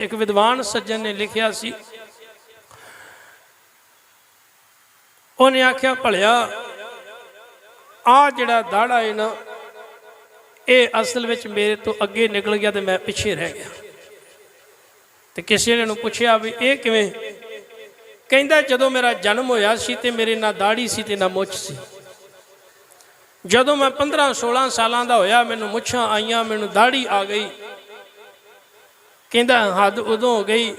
ਇੱਕ ਵਿਦਵਾਨ ਸੱਜਣ ਨੇ ਲਿਖਿਆ ਸੀ। ਉਹਨੇ ਆਖਿਆ, ਭਲਿਆ, ਆ ਜਿਹੜਾ ਦਾੜਾ ਹੈ ਨਾ, ਇਹ ਅਸਲ ਵਿੱਚ ਮੇਰੇ ਤੋਂ ਅੱਗੇ ਨਿਕਲ ਗਿਆ ਤੇ ਮੈਂ ਪਿੱਛੇ ਰਹਿ ਗਿਆ। ਤੇ ਕਿਸੇ ਨੇ ਨੂੰ ਪੁੱਛਿਆ ਵੀ, ਇਹ ਕਿਵੇਂ? ਕਹਿੰਦਾ, ਜਦੋਂ ਮੇਰਾ ਜਨਮ ਹੋਇਆ ਸੀ ਤੇ ਮੇਰੇ ਨਾ ਦਾੜੀ ਸੀ ਤੇ ਨਾ ਮੁੱਛ ਸੀ। ਜਦੋਂ ਮੈਂ 15 16 ਸਾਲਾਂ ਦਾ ਹੋਇਆ, ਮੈਨੂੰ ਮੁੱਛਾਂ ਆਈਆਂ, ਮੈਨੂੰ ਦਾੜੀ ਆ ਗਈ। ਕਹਿੰਦਾ, ਹੱਦ ਉਦੋਂ ਹੋ ਗਈ,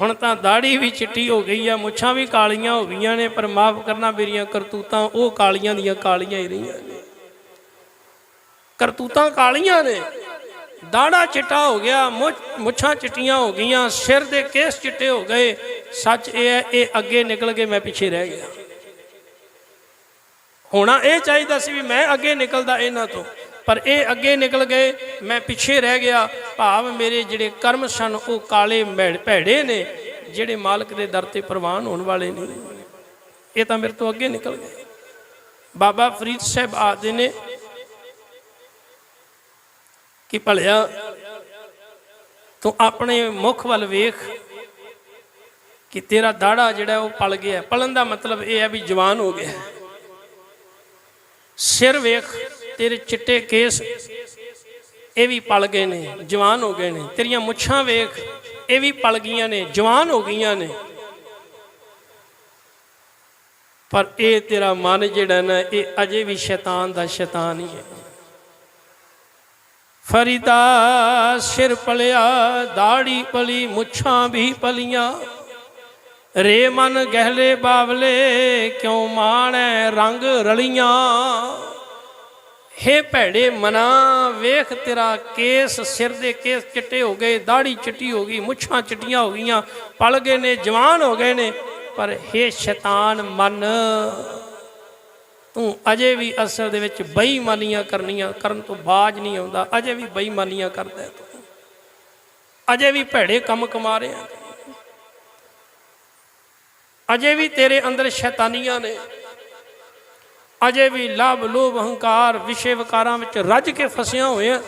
ਹੁਣ ਤਾਂ ਦਾੜੀ ਵੀ ਚਿੱਟੀ ਹੋ ਗਈ ਆ, ਮੁੱਛਾਂ ਵੀ ਕਾਲੀਆਂ ਹੋ ਗਈਆਂ ਨੇ, ਪਰ ਮਾਫ ਕਰਨਾ ਮੇਰੀਆਂ ਕਰਤੂਤਾਂ, ਉਹ ਕਾਲੀਆਂ ਦੀਆਂ ਕਾਲੀਆਂ ਹੀ ਰਹੀਆਂ ਨੇ। ਕਰਤੂਤਾਂ ਕਾਲੀਆਂ ਨੇ। ਦਾੜਾ ਚਿੱਟਾ ਹੋ ਗਿਆ ਮੁੱਛਾਂ ਚਿੱਟੀਆਂ ਹੋ ਗਈਆਂ, ਸਿਰ ਦੇ ਕੇਸ ਚਿੱਟੇ ਹੋ ਗਏ। ਸੱਚ ਇਹ ਹੈ, ਇਹ ਅੱਗੇ ਨਿਕਲ ਕੇ ਮੈਂ ਪਿੱਛੇ ਰਹਿ ਗਿਆ। ਹੋਣਾ ਇਹ ਚਾਹੀਦਾ ਸੀ ਵੀ ਮੈਂ ਅੱਗੇ ਨਿਕਲਦਾ ਇਹਨਾਂ ਤੋਂ, ਪਰ ਇਹ ਅੱਗੇ ਨਿਕਲ ਗਏ, ਮੈਂ ਪਿੱਛੇ ਰਹਿ ਗਿਆ। ਭਾਵ ਮੇਰੇ ਜਿਹੜੇ ਕਰਮ ਸਨ, ਉਹ ਕਾਲੇ ਮੈੜ- ਭੈੜੇ ਨੇ, ਜਿਹੜੇ ਮਾਲਕ ਦੇ ਦਰ ਤੇ ਪ੍ਰਵਾਨ ਹੋਣ ਵਾਲੇ ਨੇ। ਇਹ ਤਾਂ ਮੇਰੇ ਤੋਂ ਅੱਗੇ ਨਿਕਲ ਗਏ। ਬਾਬਾ ਫਰੀਦ ਸਾਹਿਬ ਆਦੇ ਨੇ ਕਿ ਭਲਿਆ, ਤੂੰ ਆਪਣੇ ਮੁਖ ਵੱਲ ਵੇਖ ਕਿ ਤੇਰਾ ਦਾੜਾ ਜਿਹੜਾ ਉਹ ਪਲ ਗਿਆ। ਪਲਣ ਦਾ ਮਤਲਬ ਇਹ ਹੈ ਵੀ ਜਵਾਨ ਹੋ ਗਿਆ। ਸਿਰ ਵੇਖ, ਤੇਰੇ ਚਿੱਟੇ ਕੇਸ ਇਹ ਵੀ ਪਲ ਗਏ ਨੇ, ਜਵਾਨ ਹੋ ਗਏ ਨੇ। ਤੇਰੀਆਂ ਮੁੱਛਾਂ ਵੇਖ, ਇਹ ਵੀ ਪਲ ਗਈਆਂ ਨੇ, ਜਵਾਨ ਹੋ ਗਈਆਂ ਨੇ। ਪਰ ਇਹ ਤੇਰਾ ਮਨ ਜਿਹੜਾ ਨਾ, ਇਹ ਅਜੇ ਵੀ ਸ਼ੈਤਾਨ ਦਾ ਸ਼ੈਤਾਨ ਹੀ ਹੈ। ਫਰੀਦਾ ਸਿਰ ਪਲਿਆ, ਦਾੜੀ ਪਲੀ, ਮੁੱਛਾਂ ਵੀ ਪਲੀਆਂ। ਰੇ ਮਨ ਗਹਿਲੇ ਬਾਵਲੇ, ਕਿਉ ਮਾਣੈ ਰੰਗ ਰਲੀਆਂ। ਹੇ ਭੈੜੇ ਮਨਾ, ਵੇਖ ਤੇਰਾ ਕੇਸ, ਸਿਰ ਦੇ ਕੇਸ ਚਿੱਟੇ ਹੋ ਗਏ, ਦਾੜੀ ਚਿੱਟੀ ਹੋ ਗਈ, ਮੁੱਛਾਂ ਚਿੱਟੀਆਂ ਹੋ ਗਈਆਂ, ਪਲ ਗਏ ਨੇ, ਜਵਾਨ ਹੋ ਗਏ ਨੇ, ਪਰ ਹੇ ਸ਼ੈਤਾਨ ਮਨ, ਤੂੰ ਅਜੇ ਵੀ ਅਸਲ ਦੇ ਵਿੱਚ ਬੇਈਮਾਨੀਆਂ ਕਰਨੀਆਂ, ਕਰਨ ਤੋਂ ਬਾਜ ਨਹੀਂ ਆਉਂਦਾ, ਅਜੇ ਵੀ ਬੇਈਮਾਨੀਆਂ ਕਰਦਾ ਤੂੰ। ਅਜੇ ਵੀ ਭੈੜੇ ਕੰਮ ਕਮਾ ਰਿਹਾ ਅਜੇ ਵੀ ਤੇਰੇ ਅੰਦਰ ਸ਼ੈਤਾਨੀਆਂ ਨੇ। ਅਜੇ ਵੀ ਲਵ ਲੋਭ, ਹੰਕਾਰ ਵਿਸ਼ੇ ਵਿਕਾਰਾਂ ਵਿੱਚ ਰੱਜ ਕੇ ਫਸਿਆ ਹੋਇਆ।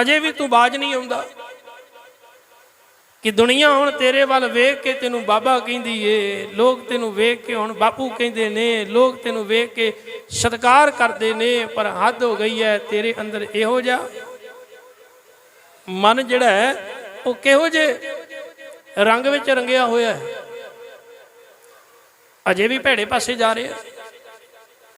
ਅਜੇ ਵੀ ਤੂੰ ਬਾਜ ਨਹੀਂ ਆਉਂਦਾ ਕਿ ਦੁਨੀਆ ਹੁਣ ਤੇਰੇ ਵੱਲ ਵੇਖ ਕੇ ਤੈਨੂੰ ਬਾਬਾ ਕਹਿੰਦੀ ਏ, ਲੋਕ ਤੈਨੂੰ ਵੇਖ ਕੇ ਹੁਣ ਬਾਪੂ ਕਹਿੰਦੇ ਨੇ, ਲੋਕ ਤੈਨੂੰ ਵੇਖ ਕੇ ਸਤਿਕਾਰ ਕਰਦੇ ਨੇ, ਪਰ ਹੱਦ ਹੋ ਗਈ ਹੈ ਤੇਰੇ ਅੰਦਰ ਇਹੋ ਜਿਹਾ ਮਨ ਜਿਹੜਾ ਹੈ ਉਹ ਕਿਹੋ ਜੇ ਰੰਗ ਵਿੱਚ ਰੰਗਿਆ ਹੋਇਆ ਹੈ ਅਜੇ ਵੀ ਭੈੜੇ ਪਾਸੇ ਜਾ ਰਿਹਾ।